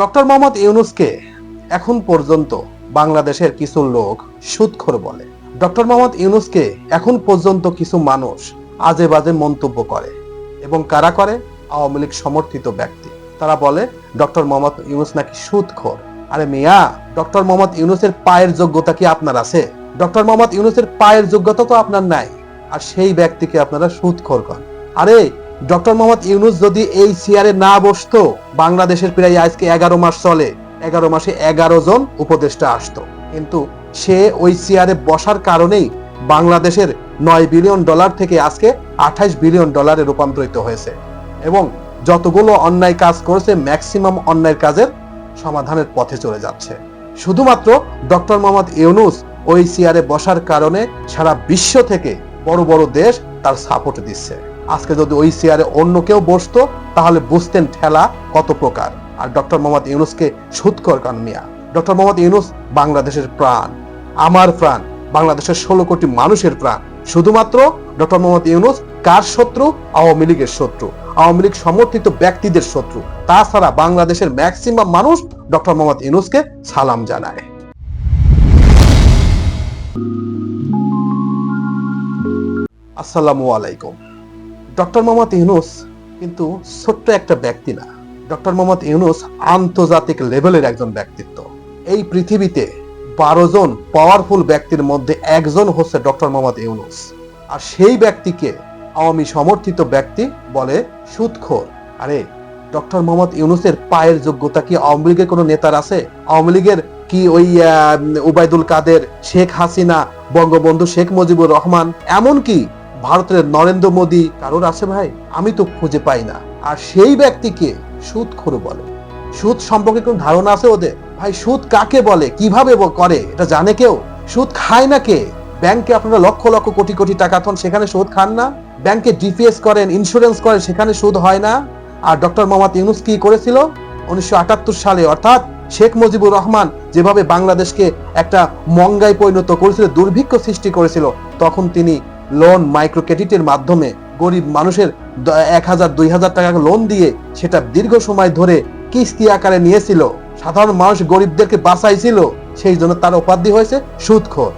Doctor Mohammad ইউনুসকে এখন পর্যন্ত বাংলাদেশের কিছু লোক সুদখোর বলে। ডক্টর মোহাম্মদ ইউনুসকে এখন পর্যন্ত কিছু মানুষ আজে বাজে মন্তব্য করে এবং কারা করে? আওয়ামী লীগ সমর্থিত ব্যক্তি। তারা বলে, ডক্টর মোহাম্মদ ইউনুস নাকি সুদখোর আরে মিয়া, ডক্টর মোহাম্মদ ইউনুসের পায়ের যোগ্যতা কি আপনার আছে? ডক্টর মোহাম্মদ ইউনুসের পায়ের যোগ্যতা তো আপনার নাই। আর সেই ব্যক্তিকে আপনারা সুদখোর করেন। আরে ডক্টর মোহাম্মদ ইউনুস যদি এই চেয়ারে না বসতো, বাংলাদেশের প্রায় আজকে এগারো মাস চলে। এগারো মাসে এগারো জন উপদেষ্টা আসতো। কিন্তু সে ওই চেয়ারে বসার কারণেই বাংলাদেশের নয় বিলিয়ন ডলার থেকে আজকে আঠাইশ বিলিয়ন ডলারে রূপান্তরিত হয়েছে। এবং যতগুলো অন্যায় কাজ করেছে, ম্যাক্সিমাম অন্যায় কাজের সমাধানের পথে চলে যাচ্ছে। শুধুমাত্র ডক্টর মোহাম্মদ ইউনুস ওই চেয়ারে বসার কারণে সারা বিশ্ব থেকে বড় বড় দেশ তার সাপোর্ট দিচ্ছে। আজকে যদি ওই চেয়ারে অন্য কেউ বসতো, তাহলে বুঝতেন ঠেলা কত প্রকার। আর ডক্টর মোহাম্মদ ইউনুসকে সুৎকর কান মিয়া। ডক্টর মোহাম্মদ ইউনুস বাংলাদেশের প্রাণ। আমার প্রাণ, বাংলাদেশের ষোলো কোটি মানুষের প্রাণ। শুধুমাত্র ডক্টর মোহাম্মদ ইউনুস কার শত্রু? আওয়ামী লীগের শত্রু। আওয়ামী লীগ সমর্থিত ব্যক্তিদের শত্রু। তাছাড়া বাংলাদেশের ম্যাক্সিমাম মানুষ ডক্টর মোহাম্মদ ইউনুসকে সালাম জানায়। আসসালামু আলাইকুম। ডক্টর মোহাম্মদ ইউনুস কিন্তু ছোট্ট একটা ব্যক্তি না। ডক্টর মোহাম্মদ ইউনুস আন্তর্জাতিক লেভেলের একজন ব্যক্তিত্ব। এই পৃথিবীতে বারো জন পাওয়ারফুল ব্যক্তির মধ্যে একজন হচ্ছে ডক্টর মোহাম্মদ ইউনুস। আর সেই ব্যক্তিকে আওয়ামী সমর্থিত ব্যক্তি বলে সুদখোর আরে ডক্টর মোহাম্মদ ইউনুসের পায়ের যোগ্যতা কি আওয়ামী লীগের কোনো নেতার আছে? আওয়ামী লীগের কি ওই আহ, উবাইদুল কাদের শেখ হাসিনা বঙ্গবন্ধু শেখ মুজিবুর রহমান? এমনকি ভারতের নরেন্দ্র মোদী কারোর আছে ভাই? আমি তো খুঁজে পাই না। আর সেই ব্যক্তিকে সুদ সুদখোর বলে। সুদ সম্পর্কে কোন ধারণা আছে ওদের? ভাই, সুদ কাকে বলে? কীভাবে করে? এটা জানে কেউ? সুদ খায় না কে? ব্যাংকে আপনারা লক্ষ লক্ষ কোটি কোটি টাকা থন সেখানে সুদ খান না? ব্যাংকে ডিপিএস করেন, ইন্স্যুরেন্স করেন, সেখানে সুদ হয় না? আর ডক্টর মোহাম্মদ ইউনুস কি করেছিল? উনিশশো আটাত্তর সালে, অর্থাৎ শেখ মুজিবুর রহমান যেভাবে বাংলাদেশকে একটা মঙ্গায় পরিণত করেছিল, দুর্ভিক্ষ সৃষ্টি করেছিল, তখন তিনি লোন মাইক্রো ক্রেডিটের মাধ্যমে গরিব মানুষের এক হাজার, দুই হাজার টাকা লোন দিয়ে সেটা দীর্ঘ সময় ধরে কিস্তি আকারে নিয়েছিল। সাধারণ মানুষ গরিবদেরকে বাঁচাইছিল, সেই জন্য তার উপাধি হয়েছে সুদখোর।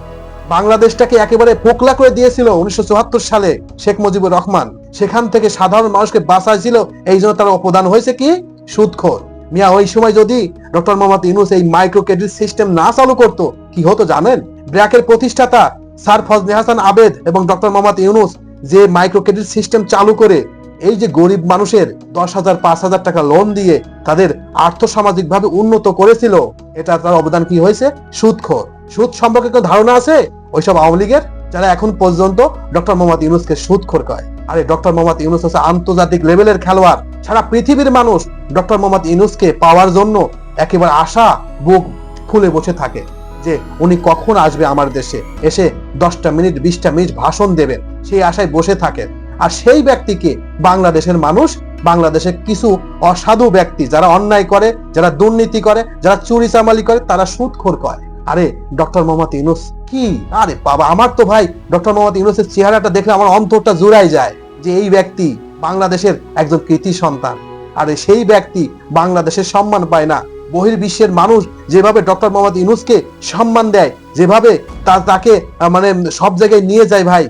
বাংলাদেশটাকে একেবারে পোকলা করে দিয়েছিল উনিশশো সালে শেখ মুজিবুর রহমান। সেখান থেকে সাধারণ মানুষকে বাঁচাইছিল, এই জন্য তার অবদান হয়েছে কি? সুদখোর। মিয়া, ওই সময় যদি ডক্টর মোহাম্মদ ইউনুস এই মাইক্রো ক্রেডিট সিস্টেম না চালু করতো, কি হতো জানেন? ব্র্যাকের প্রতিষ্ঠাতা স্যার ফজলে হাসান আবেদ এবং ডক্টর মোহাম্মদ ইউনুস যে মাইক্রো ক্রেডিট সিস্টেম চালু করে এই যে গরিব মানুষের দশ হাজার, পাঁচ হাজার টাকা লোন দিয়ে তাদের আর্থসামাজিক ভাবে উন্নত করেছিল, এটা তার অবদান কি হয়েছে? সুদখোর। সুদ সম্পর্কে কোনো ধারণা আছে? ওইসব আওয়ামী লীগের? যারা এখন পর্যন্ত ডক্টর মোহাম্মদ ইউনুসকে সুদখোর কয়। আরে, ডক্টর মোহাম্মদ ইউনুস হচ্ছে আন্তর্জাতিক লেভেলের খেলোয়াড়। সারা পৃথিবীর মানুষ ডক্টর মোহাম্মদ ইউনুসকে পাওয়ার জন্য একেবারে আশা বুক ফুলে বসে থাকে যে উনি কখন আসবে আমার দেশে। এসে দশটা মিনিট, বিশটা মিনিট ভাষণ দেবেন, সেই আশায় বসে থাকেন। আর সেই ব্যক্তিকে বাংলাদেশের মানুষ বাংলাদেশের কিছু অসাধু ব্যক্তি যারা অন্যায় করে, যারা দুর্নীতি করে, যারা চুরি চামালি করে, তারা সুদখোর করে। আরে, ডক্টর মোহাম্মদ ইউনুস, কি? আরে বাবা, আমার তো ভাই, ডক্টর মোহাম্মদ ইউনুসের চেহারাটা দেখলে আমার অন্তরটা জুড়াই যায় যে এই ব্যক্তি বাংলাদেশের একজন কৃতি সন্তান। আরে সেই ব্যক্তি বাংলাদেশের সম্মান পায় না বহির্বিশ্বের মানুষ যেভাবে ডক্টর মোহাম্মদ ইউনুসকে সম্মান দেয়, যেভাবে তা তাকে মানে সব জায়গায় নিয়ে যায় ভাই।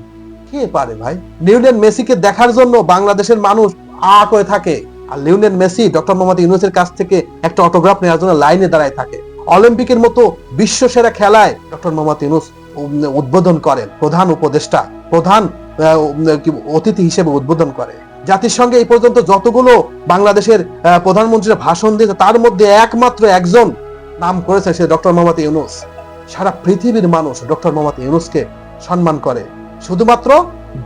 কে পারে ভাই? লিওনেল মেসিকে দেখার জন্য বাংলাদেশের মানুষ আ করে থাকে। আর লিওনেল মেসি ডক্টর মোহাম্মদ ইউনুসের কাছ থেকে একটা অটোগ্রাফ নেওয়ার জন্য লাইনে দাঁড়ায় থাকে। অলিম্পিকের মতো বিশ্বসেরা খেলায় ডক্টর মোহাম্মদ ইউনুস উদ্বোধন করেন প্রধান উপদেষ্টা, প্রধান অতিথি হিসেবে উদ্বোধন করে। জাতিসংঘে এই পর্যন্ত যতগুলো বাংলাদেশের প্রধানমন্ত্রীরা ভাষণ দিয়েছে, তার মধ্যে একমাত্র একজন নাম করেছে সে ডক্টর মোহাম্মদ ইউনুস। সারা পৃথিবীর মানুষ ডক্টর মোহাম্মদ ইউনুসকে সম্মান করে। শুধুমাত্র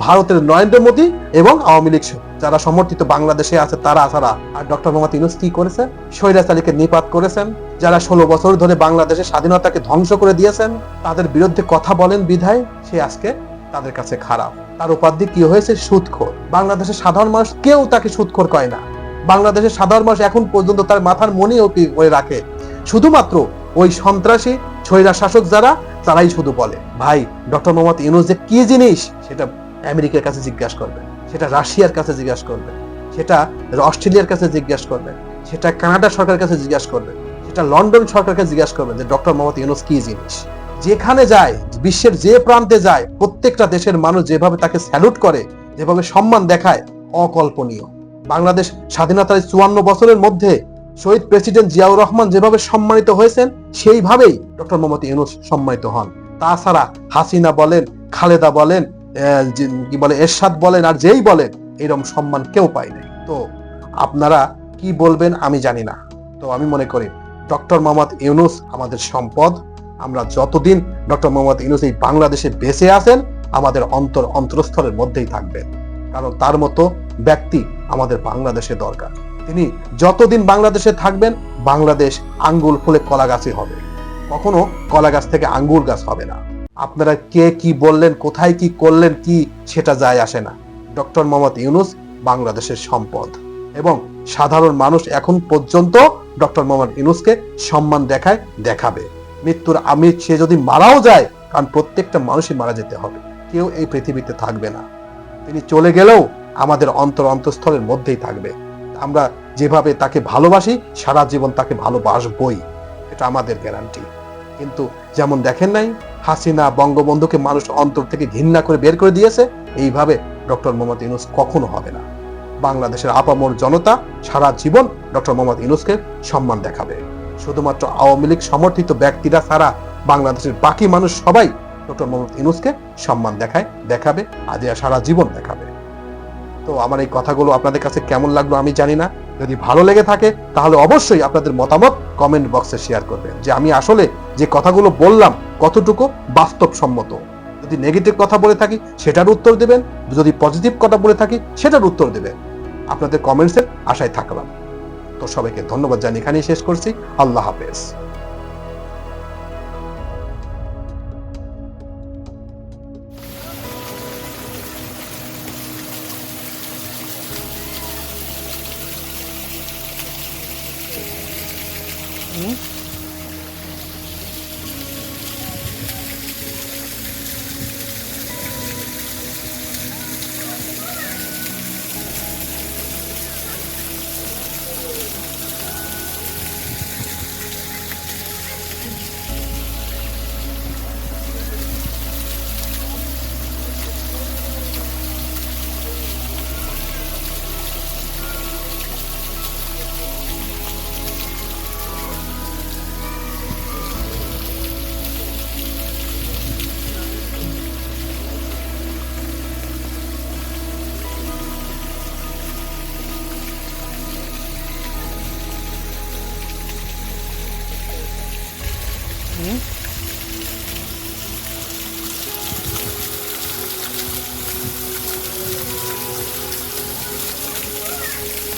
ভারতের নরেন্দ্র মোদী এবং আওয়ামী লীগ যারা সমর্থিত বাংলাদেশে আছে, তারা ছাড়া আর ডক্টর মোহাম্মদ ইউনুস কি করেছে? স্বৈরাচারীকে নিপাত করেছেন। যারা ষোলো বছর ধরে বাংলাদেশের স্বাধীনতাকে ধ্বংস করে দিয়েছেন, তাদের বিরুদ্ধে কথা বলেন বিধায় সে আজকে তাদের কাছে খারাপ। তার উপাধি কি হয়েছে? সুদখোর। বাংলাদেশের সাধারণ মানুষ কেউ তাকে সুদখোর কয় না। বাংলাদেশের সাধারণ মানুষ এখন পর্যন্ত তার মাথার মনেও কি করে রাখে? শুধুমাত্র ওই সন্ত্রাসী স্বৈরা শাসক যারা, তারাই শুধু বলে। ভাই, ডক্টর মোহাম্মদ ইউনুস যে কি জিনিস? সেটা আমেরিকার কাছে জিজ্ঞাসা করবেন সেটা রাশিয়ার কাছে জিজ্ঞাসা করবেন সেটা অস্ট্রেলিয়ার কাছে জিজ্ঞাসা করবেন সেটা কানাডা সরকারের কাছে জিজ্ঞাসা করবেন সেটা লন্ডন সরকারকে জিজ্ঞাসা করবেন যে, ডক্টর মোহাম্মদ ইউনুস কি জিনিস? যেখানে যায়, বিশ্বের যে প্রান্তে যায়, প্রত্যেকটা দেশের মানুষ যেভাবে তাকে স্যালুট করে, যেভাবে সম্মান দেখায়, অকল্পনীয়। বাংলাদেশ স্বাধীনতার চুয়ান্ন বছরের মধ্যে শহীদ প্রেসিডেন্ট জিয়াউর রহমান যেভাবে সম্মানিত হয়েছেন, সেইভাবেই ডক্টর মোহাম্মদ ইউনুস সম্মানিত হন। তাছাড়া হাসিনা বলেন, খালেদা বলেন কি বলে, এরশাদ বলেন, আর যেই বলেন এরকম সম্মান কেউ পায় নাই। তো আপনারা কি বলবেন আমি জানি না। তো আমি মনে করি, ডক্টর মোহাম্মদ ইউনুস আমাদের সম্পদ আমরা যতদিন ডক্টর মোহাম্মদ ইউনুস এই বাংলাদেশে বেঁচে আছেন, আমাদের অন্তর অন্তরস্থলের মধ্যেই থাকবেন। কারণ তার মতো ব্যক্তি আমাদের বাংলাদেশে দরকার। তিনি যতদিন বাংলাদেশে থাকবেন, বাংলাদেশ আঙ্গুল ফুলে কলা গাছই হবে। কখনো কলা গাছ থেকে আঙ্গুর গাছ হবে না। আপনারা কে কি বললেন, কোথায় কি করলেন, কি সেটা যায় আসে না। ডক্টর মোহাম্মদ ইউনুস বাংলাদেশের সম্পদ। এবং সাধারণ মানুষ এখন পর্যন্ত ডক্টর মোহাম্মদ ইউনুসকে সম্মান দেখায়, দেখাবে। মৃত্যুর আমি সে যদি মারাও যায়, কারণ প্রত্যেকটা মানুষই মারা যেতে হবে। কেউ এই পৃথিবীতে থাকবে না। তিনি চলে গেলেও আমাদের অন্তর অন্তঃস্থলের মধ্যেই থাকবে। আমরা যেভাবে তাকে ভালোবাসি, সারা জীবন তাকে ভালোবাসবই। এটা আমাদের গ্যারান্টি কিন্তু যেমন দেখেন নাই, হাসিনা বঙ্গবন্ধুকে মানুষ অন্তর থেকে ঘৃণা করে বের করে দিয়েছে, এইভাবে ডক্টর মোহাম্মদ ইউনুস কখনো হবে না। বাংলাদেশের আপামর জনতা সারা জীবন ডক্টর মোহাম্মদ ইউনুসকে সম্মান দেখাবে। শুধুমাত্র আওয়ামী লীগ সমর্থিত ব্যক্তিরা ছাড়া বাংলাদেশের বাকি মানুষ সবাই ডক্টর মোহাম্মদ ইউনুসকে সম্মান দেখায়, দেখাবে আজ সারা জীবন দেখাবে। তো আমার এই কথাগুলো আপনাদের কাছে কেমন লাগল আমি জানি না। যদি ভালো লেগে থাকে, তাহলে অবশ্যই আপনাদের মতামত কমেন্ট বক্সে শেয়ার করবেন যে আমি আসলে যে কথাগুলো বললাম কতটুকু বাস্তবসম্মত। যদি নেগেটিভ কথা বলে থাকি, সেটার উত্তর দেবেন। যদি পজিটিভ কথা বলে থাকি, সেটার উত্তর দেবেন। আপনাদের কমেন্টসের আশায় থাকলাম। তো সবাইকে ধন্যবাদ জানিয়ে এখানেই শেষ করছি। আল্লাহ হাফেজ। হুম?